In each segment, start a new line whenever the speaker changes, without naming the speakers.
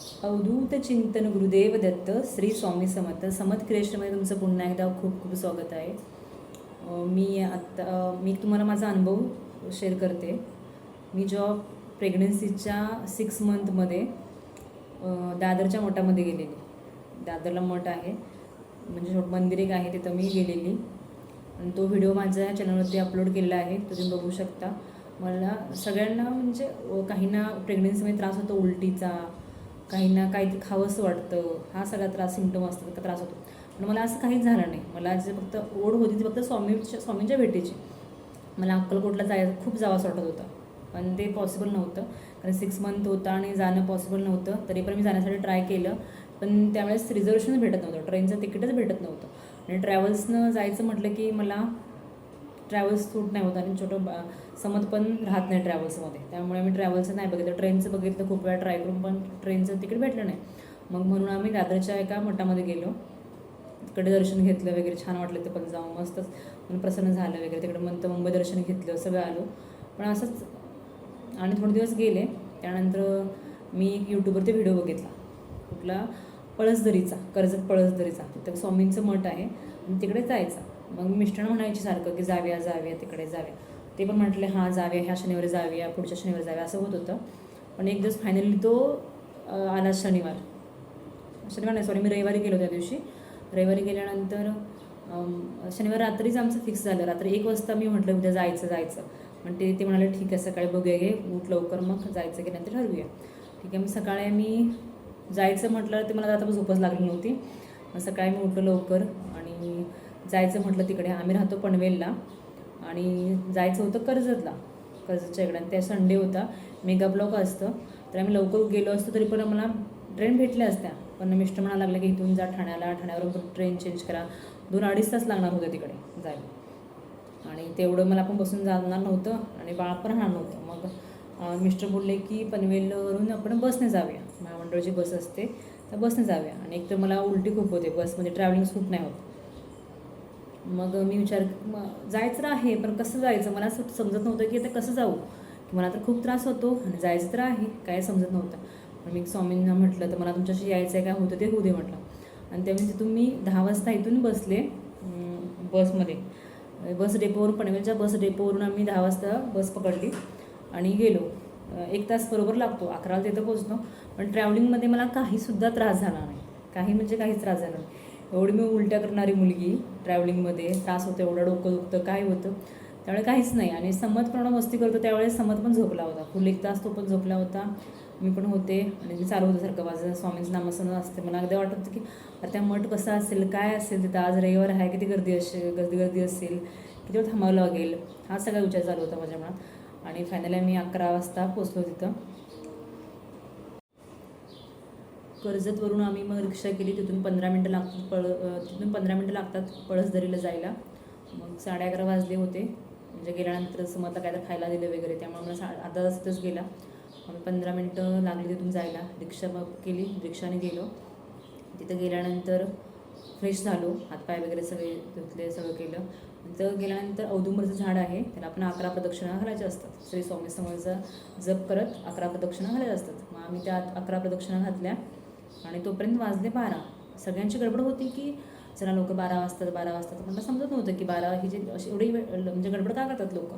अवधूत चिंतन गुरुदेव दत्त श्री स्वामी समर्थ. समर्थ क्रिएशनमध्ये तुमचं पुन्हा एकदा खूप खूप स्वागत आहे. मी आत्ता मी तुम्हाला माझा अनुभव शेअर करते. मी जेव्हा प्रेग्नन्सीच्या सिक्स मंथमध्ये दादरच्या मठामध्ये गेलेली. दादरला मठ आहे. म्हणजे छोट मंदिर एक आहे तिथं मी गेलेली. आणि तो व्हिडिओ माझ्या चॅनलवरती अपलोड केलेला आहे तो तुम्ही बघू शकता. मला सगळ्यांना म्हणजे काहींना प्रेग्नन्सीमध्ये त्रास होतो उलटीचा काहींना काहीतरी खावंसं वाटतं. हा सगळा त्रास सिमटम असतो का त्रास होतो. पण मला असं काहीच झालं नाही. मला जे फक्त ओढ होती ती फक्त स्वामीच्या स्वामींच्या भेटीची. मला अक्कलकोटला जायचं खूप जावंसं वाटत होतं. पण ते पॉसिबल नव्हतं. कारण सिक्स मंथ होतं आणि जाणं पॉसिबल नव्हतं. तरी पण मी जाण्यासाठी ट्राय केलं. पण त्यावेळेस रिझर्वेशनच भेटत नव्हतं. ट्रेनचं तिकीटच भेटत नव्हतं. आणि ट्रॅव्हल्सनं जायचं म्हटलं की मला ट्रॅव्हल्स सूट नाही होत आणि छोटं बा समज पण राहत नाही ट्रॅव्हल्समध्ये त्यामुळे आम्ही ट्रॅव्हल्सचं नाही बघितलं. ट्रेनचं बघितलं खूप वेळा ट्राय करून पण ट्रेनचं तिकीट भेटलं नाही. मग म्हणून आम्ही दादरच्या एका मठामध्ये गेलो. तिकडे दर्शन घेतलं वगैरे छान वाटलं ते पण जाऊन. मस्तच मन प्रसन्न झालं वगैरे. तिकडे मंत मुंबई दर्शन घेतलं सगळं आलो. पण असंच आणि थोडे दिवस गेले. त्यानंतर मी एक यूट्यूबवरती व्हिडिओ बघितला. कुठला? पळसदरीचा कर्जत पळसदरीचा. तिथं स्वामींचं मठ आहे. आणि तिकडे जायचं. मग मिस्टरांना म्हणायची सारखं की जाऊया जाव्या तिकडे जाऊया. ते पण म्हटले हां जाव्या ह्या शनिवारी जाऊया पुढच्या शनिवारी जाऊया असं होत होतं. पण एक दिवस फायनली तो आला शनिवार. शनिवार नाही सॉरी मी रविवारी गेलो त्या दिवशी. रविवारी गेल्यानंतर शनिवार रात्रीच आमचं फिक्स झालं. रात्री एक वाजता मी म्हटलं उद्या जायचं जायचं. पण ते ते म्हणाले ठीक आहे सकाळी बघूया घे उठ लवकर मग जायचं की नंतर ठरवूया. ठीक आहे मग सकाळी मी जायचं म्हटलं ते मला आता झोपच लागली नव्हती. मग सकाळी मी उठलो लवकर आणि जायचं म्हटलं तिकडे. आम्ही राहतो पनवेलला आणि जायचं होतं कर्जतला. कर्जतच्या इकडे. आणि त्या संडे होता. मेगा ब्लॉक असतं. तर आम्ही लवकर गेलो असतो तरी पण मला ट्रेन भेटल्या असत्या. पण मिस्टर म्हणायला लागलं की इथून जा ठाण्याला. ठाण्यावरून ट्रेन चेंज करा. दोन अडीच तास लागणार होते तिकडे जायला. आणि तेवढं मला पण बसून जाणार नव्हतं आणि बाळ पण राहणार नव्हतं. मग मिस्टर बोलले की पनवेलवरून आपण बसने जाऊया. महामंडळची बस असते. तर बसने जाऊया. आणि एक तर मला उलटी खूप होते. बसमध्ये ट्रॅव्हलिंग सूट नाही होत. मग मी विचार जायचं आहे पण कसं जायचं? मला असं समजत नव्हतं की आता कसं जाऊ? मला तर खूप त्रास होतो आणि जायचं तर आहे काय समजत नव्हतं. पण मी स्वामींना म्हटलं तर मला तुमच्याशी यायचं आहे काय होतं ते होऊ दे म्हटलं. आणि त्यामुळे तिथून मी दहा वाजता इथून बसले बसमध्ये. बस डेपोवरून पनवेलच्या बस डेपोवरून आम्ही दहा वाजता बस पकडली आणि गेलो. एक तास बरोबर लागतो अकराला तिथं पोचलो पण ट्रॅव्हलिंगमध्ये मला काहीसुद्धा त्रास झाला नाही. काही म्हणजे काहीच त्रास झाला नाही. एवढी मी उलट्या करणारी मुलगी ट्रॅव्हलिंगमध्ये त्रास होतो एवढं डोकं दुखतं काय होतं? त्यामुळे काहीच नाही. आणि समत पण मस्ती करतो त्यावेळेस समत पण झोपला होता. फुल एक तास तो पण झोपला होता. मी पण होते. आणि मी चालू होतं सारखं. माझं स्वामींचं नामस्मरण असते. मला अगदी वाटत होतं की आता मठ कसं असेल काय असेल तिथं? आज रविवार आहे किती गर्दी असेल गर्दी गर्दी असेल? किती वेळ थांबावं लागेल? हा सगळा विचार चालू होता माझ्या मनात. आणि फायनली आम्ही अकरा वाजता पोचलो तिथं. कर्जतवरून आम्ही मग रिक्षा केली तिथून पंधरा मिनटं लागतात पळ तिथून पंधरा मिनटं लागतात पळसदरीला जायला. मग साडे अकरा वाजले होते. म्हणजे गेल्यानंतर समजलं काय तर खायला दिलं वगैरे त्यामुळे मला सा अर्धा तास तिथंच गेला. आम्ही पंधरा मिनटं लागली तिथून जायला. रिक्षा मग केली रिक्षाने गेलो. तिथं गेल्यानंतर फ्रेश झालो. हातपाय वगैरे सगळे धुतले सगळं केलं. तिथं गेल्यानंतर औदुंबरचं झाड आहे त्याला आपण अकरा प्रदक्षिणा घालायच्या असतात. श्री स्वामी समोरचा जप करत अकरा प्रदक्षिणा घालायच्या असतात. मग आम्ही त्या अकरा प्रदक्षिणा घातल्या. आणि तोपर्यंत वाजले बारा. सगळ्यांची गडबड होती की चला लोक बारा वाजतात बारा वाजतात. मला समजत नव्हतं की बारा ही जे अशी एवढी वेळ म्हणजे गडबड का करतात लोक?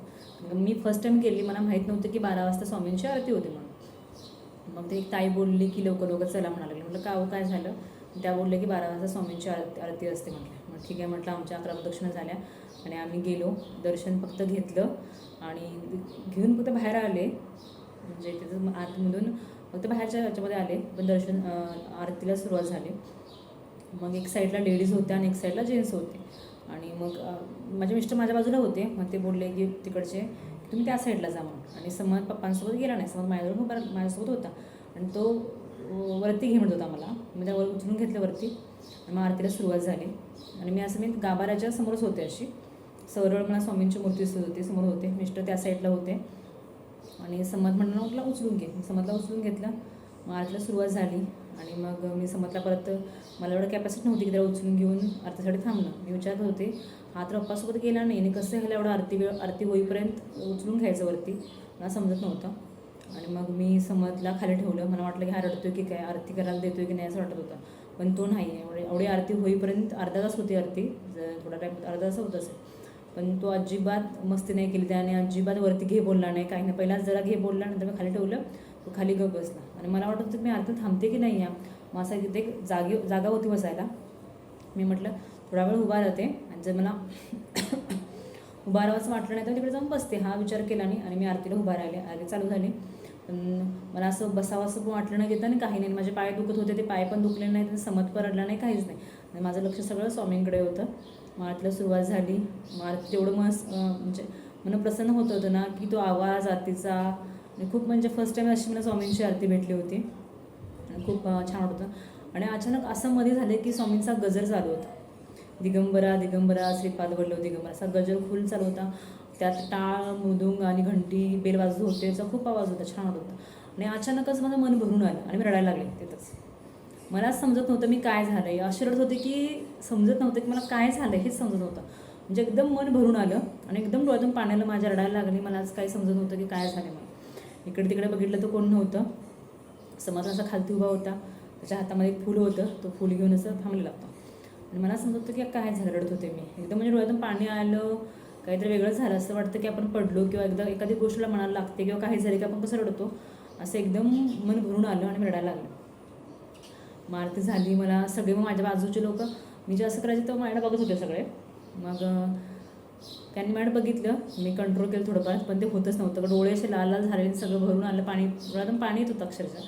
मी फर्स्ट टाइम गेली मला माहीत नव्हतं की बारा वाजता स्वामींची आरती होती म्हणून. मग ते एक ताई बोलली की लवकर लवकर चला म्हणाले. म्हटलं का हो, काय झालं? त्या बोलले की बारा वाजता स्वामींची आरती आरती असते म्हटलं. मग ठीक आहे म्हटलं आमच्या अकरा प्रदक्षिणा झाल्या. आणि आम्ही गेलो. दर्शन फक्त घेतलं. आणि घेऊन फक्त बाहेर आले. म्हणजे तिथं आतमधून मग ते बाहेरच्या ह्याच्यामध्ये आले. पण दर्शन आरतीला सुरुवात झाली. मग एक साईडला लेडीज होत्या आणि एक साईडला जेंट्स होते. आणि मग माझे मिस्टर माझ्या बाजूला होते. मग ते बोलले की तिकडचे की तुम्ही त्या साईडला जा म्हणून. आणि समज पप्पांसोबत गेला नाही. समज माझ्याजवळ माझ्यासोबत होता. आणि तो वरती घे म्हणत होता मला. मी त्यावर उचलून घेतलं वरती. आणि मग आरतीला सुरुवात झाली. आणि मी असं मी गाभाऱ्याच्या समोरच होते अशी. सरळ मला स्वामींची मूर्ती दिसत होती. समोर होते. मिस्टर त्या साईडला होते. आणि समत म्हणून म्हटलं उचलून घे. समजला समतला उचलून घेतलं. मग आरतीला सुरुवात झाली. आणि मग मी समतला परत मला एवढं कॅपॅसिटी नव्हती की त्याला उचलून घेऊन आरतीसाठी थांबणं. मी विचारत होते हा तर पप्पासोबत गेला नाही. आणि कसं ह्याला एवढं आरती वेळ आरती होईपर्यंत उचलून घ्यायचं वरती? मला समजत नव्हतं. आणि मग मी समतला खाली ठेवलं. मला वाटलं की हा रडतोय की काय? आरती करायला देतोय की नाही असं वाटत होतं. पण तो नाही. एवढे एवढी आरती होईपर्यंत अर्धा तास होती आरती. जर थोडा टाईम अर्धा तास होत असेल. पण तो अजिबात मस्ती नाही केली. त्याने अजिबात वरती घे बोलला नाही. काही नाही. पहिलाच जरा घे बोलला नंतर मी खाली ठेवलं. तो खाली गप बसला. आणि मला वाटत होतं की मी आरती थांबते की नाही या? मग असा तिथे एक जागी जागा होती बसायला. मी म्हटलं थोडा वेळ उभा राहते. आणि जर मला उभा राहावंसं वाटलं नाही तर तिकडे जाऊन बसते. हा विचार केला नाही आणि मी आरतीला उभा राहिले. आरती चालू झाली. पण मला असं बसावं असं पण वाटलं नाही घेतं आणि काही नाही. माझे पाय दुखत होते. ते पाय पण दुखले नाही समत परडला नाही. काहीच नाही. आणि माझं लक्ष सगळं स्वामींकडे होतं. मग सुरुवात झाली. मग तेवढं मस्त म्हणजे मन प्रसन्न होत होतं ना की तो आवाज आरतीचा आणि खूप म्हणजे फर्स्ट टाईम अशी मला स्वामींची आरती भेटली होती. खूप छान होतं. आणि अचानक असं मध्ये झालं की स्वामींचा गजर चालू होता. दिगंबरा दिगंबरा श्रीपाद वल्लभ दिगंबरा असा गजर फुल चालू होता. त्यात टाळ मृदुंग आणि घंटी बेल वाजत होते. त्याचा खूप आवाज होता. छान होता. आणि अचानकच माझं मन भरून आलं आणि मी रडायला लागले तिथंच. मला समजत नव्हतं मी काय झालं आहे अशी रडत होते की समजत नव्हतं की मला काय झालं हेच समजत नव्हतं. म्हणजे एकदम मन भरून आलं आणि एकदम डोळ्यातून पाण्याला माझ्या रडायला लागली. मला आज काही समजत नव्हतं की काय झालं मला. इकडे तिकडे बघितलं तर कोण नव्हतं. समज असा खालती उभा होता. त्याच्या हातामध्ये एक फूल होतं. तो फूल घेऊन असं थांबलेलं लागतं आणि मला समजत होतं की काय झालं? रडत होते मी. एकदम म्हणजे डोळ्यातून पाणी आलं. काहीतरी वेगळं झालं. असं वाटतं की आपण पडलो किंवा एकदा एखादी गोष्टीला मनाला लागते किंवा काही झाले की आपण कसं रडतो. असं एकदम मन भरून आलं आणि मी रडायला लागलं. मग आरती झाली मला सगळे मग माझ्या बाजूचे लोक मी जे असं करायचे तर माझ्याकडे बघत होते सगळे. मग त्यांनी मॅडम बघितलं मी कंट्रोल केलं थोडंफार पण ते होतच नव्हतं. डोळे असे लाल लाल झाले सगळं भरून आलं पाणी डोळ्यातून पाणी येत होतं अक्षरशः.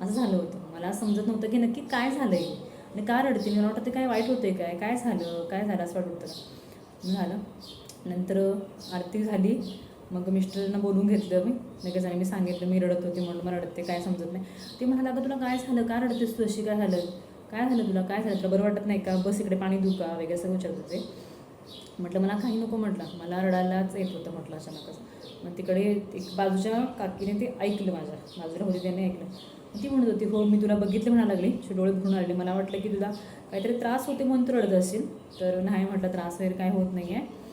असं झालं होतं. मला समजत नव्हतं की नक्की काय झालं आहे आणि का रडते? मला वाटतं ते काय वाईट होते काय? काय झालं? काय झालं? असं वाटत होतं. झालं. नंतर आरती झाली. मग मिस्टरांना बोलून घेतलं मी. लगेच आणि मी सांगितलं मी रडत होते म्हणून मला रडते काय समजत नाही. ते म्हणाला अगं तुला काय झालं? का रडतेस तू? अशी काय झालं? काय झालं तुला? काय झालं? तुला बरं वाटत नाही का? बस इकडे पाणी धुका का? वगैरे सगळं विचारत होते. म्हटलं मला काही नको म्हटलं. मला रडायलाच येत होतं म्हटलं अचानकच. मग तिकडे एक बाजूच्या काकीने ते ऐकलं माझ्या बाजूला होते त्याने ऐकलं. ती म्हणत होती हो मी तुला बघितलं म्हणा लागली. असे डोळे भरून आले मला वाटलं की तुला काहीतरी त्रास होते म्हणून तू रडत असेल. तर नाही म्हटलं त्रास वगैरे काय होत नाही आहे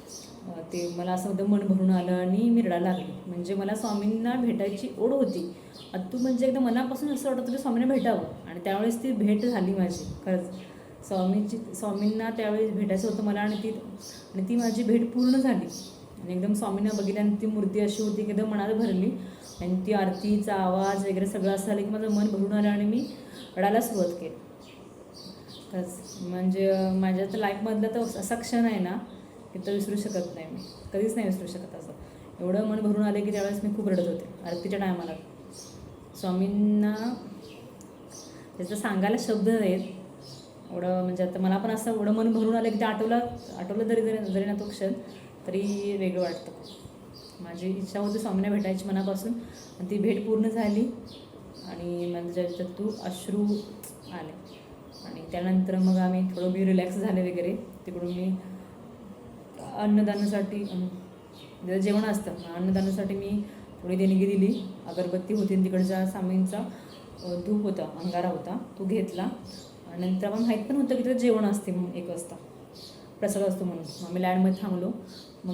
ते मला असं एकदम मन भरून आलं आणि मी रडायला लागली. म्हणजे मला स्वामींना भेटायची ओढ होती. अतू म्हणजे एकदम मनापासून असं वाटत होतं की स्वामींना भेटावं. आणि त्यावेळेस ती भेट झाली माझी खरंच. स्वामींची स्वामींना त्यावेळेस भेटायचं होतं मला आणि ती आणि ती माझी भेट पूर्ण झाली. आणि एकदम स्वामींना बघितल्याने ती मूर्ती अशी होती की एकदम मनाला भरली. आणि ती आरतीचा आवाज वगैरे सगळं असं झालं की माझं मन भरून आलं आणि मी रडायला सुरुवात केली. खरंच. म्हणजे माझ्या तर लाईफमधला तर असा क्षण आहे ना की तर विसरू शकत नाही मी. कधीच नाही विसरू शकत असं. एवढं मन भरून आलं की त्यावेळेस मी खूप रडत होते आरतीच्या टायमाला. स्वामींना त्याचं सांगायला शब्द नाहीत. एवढं म्हणजे आता मला पण असं एवढं मन भरून आलं की ते आठवलं आठवलं जरी जरी जरी ना तो क्षण तरी वेगळं वाटतं. माझी इच्छा होती स्वामींना भेटायची मनापासून आणि ती भेट पूर्ण झाली आणि म्हणजे तू अश्रू आले. आणि त्यानंतर मग आम्ही थोडं मी रिलॅक्स झाले वगैरे. तिकडून मी अन्नदानासाठी जेवण असतं अन्नदानासाठी मी थोडी देणगी दिली. अगरबत्ती होती आणि तिकडचा स्वामींचा धूप होता अंगारा होता तो घेतला. आणि नंतर आम्हाला माहीत पण होतं की तिथं जेवण असते म्हणून एक वाजता. प्रसाद असतो म्हणून. मग आम्ही लँडमध्ये थांबलो. मग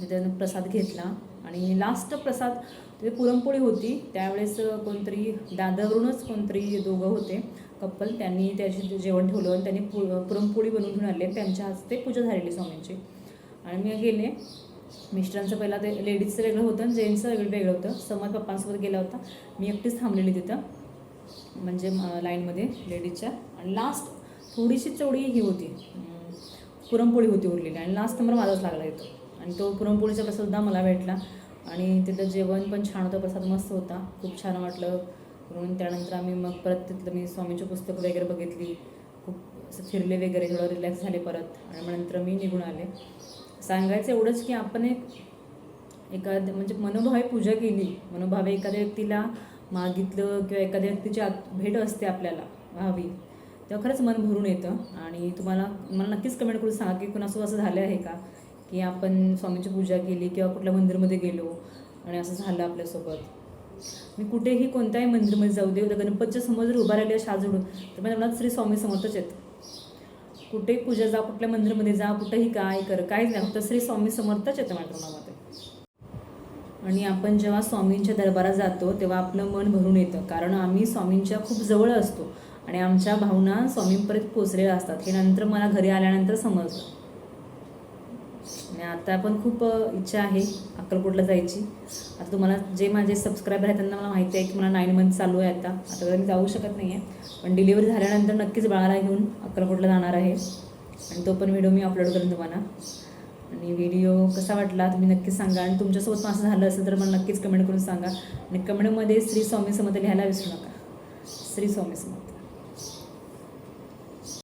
तिथे प्रसाद घेतला. आणि लास्ट प्रसाद तिथे पुरणपोळी होती. त्यावेळेस कोणतरी दादरवरूनच कोणतरी दोघं होते कप्पल त्यांनी त्याचे जेवण ठेवलं आणि त्यांनी पु पुरणपोळी बनवून घेऊन आले. त्यांच्या हस्ते पूजा झालेली स्वामींची. आणि मी गेले. मिस्टरांचं पहिला ते लेडीजचं वेगळं होतं आणि जेंट्सचं वेगळं वेगळं होतं. समज पप्पांसोबत गेला होता. मी एकटीच थांबलेली तिथं. म्हणजे लाईनमध्ये लेडीजच्या. आणि लास्ट थोडीशी चवडी ही होती. पुरणपोळी होती उरलेली. आणि लास्ट नंबर माझाच लागला इथं. आणि तो पुरणपोळीचा प्रसादसुद्धा मला भेटला. आणि तिथं जेवण पण छान होतं. प्रसाद मस्त होता. खूप छान वाटलं. म्हणून त्यानंतर आम्ही मग परत तिथलं मी स्वामीची पुस्तकं वगैरे बघितली. खूप असं फिरले वगैरे. थोडं रिलॅक्स झाले परत. आणि मग नंतर मी निघून आले. सांगायचं एवढंच की आपण एक एखाद्या म्हणजे मनोभावे पूजा केली मनोभावे एखाद्या व्यक्तीला मागितलं किंवा एखाद्या व्यक्तीची आत- भेट असते आपल्याला व्हावी तेव्हा खरंच मन भरून येतं. आणि तुम्हाला मला नक्कीच कमेंट करून सांगा की कुणासोबत असं झालं आहे का? की आपण स्वामीची पूजा केली किंवा कुठल्या मंदिरमध्ये गेलो आणि असं झालं आपल्यासोबत. मी कुठेही कोणत्याही मंदिरमध्ये जाऊ दे उद्या गणपतीच्या समोर जर उभा राहिली शाज तर माझ्या मनात श्री स्वामी समर्थच येतं कुठेही पूजा जा कुठल्या मंदिरमध्ये जा कुठेही काय कर काहीच नाही. फक्त श्री स्वामी समर्थच येतं माझ्या आणि आपण जेव्हा स्वामींच्या दरबारात जातो तेव्हा आपलं मन भरून येतं. कारण आम्ही स्वामींच्या खूप जवळ असतो. आणि आमच्या भावना स्वामींपर्यंत पोचलेल्या असतात. हे नंतर मला घरी आल्यानंतर समजलं आणि आता पण खूप इच्छा आहे अक्कलकोटला जायची. आता तुम्हाला जे माझे सबस्क्रायबर आहेत त्यांना मला माहिती आहे की मला नाईन मंथ चालू आहे आता. आता मी जाऊ शकत नाही आहे पण डिलिव्हरी झाल्यानंतर नक्कीच बाळाला घेऊन अक्कलकोटला जाणार आहे. आणि तो पण व्हिडिओ मी अपलोड करेन तुम्हाला. आणि व्हिडिओ कसा वाटला तुम्ही नक्कीच सांगा. आणि तुमच्यासोबत पण असं झालं असेल तर मला नक्कीच कमेंट करून सांगा. आणि कमेंटमध्ये श्री स्वामी समर्थ लिहायला विसरू नका. श्री स्वामी समर्थ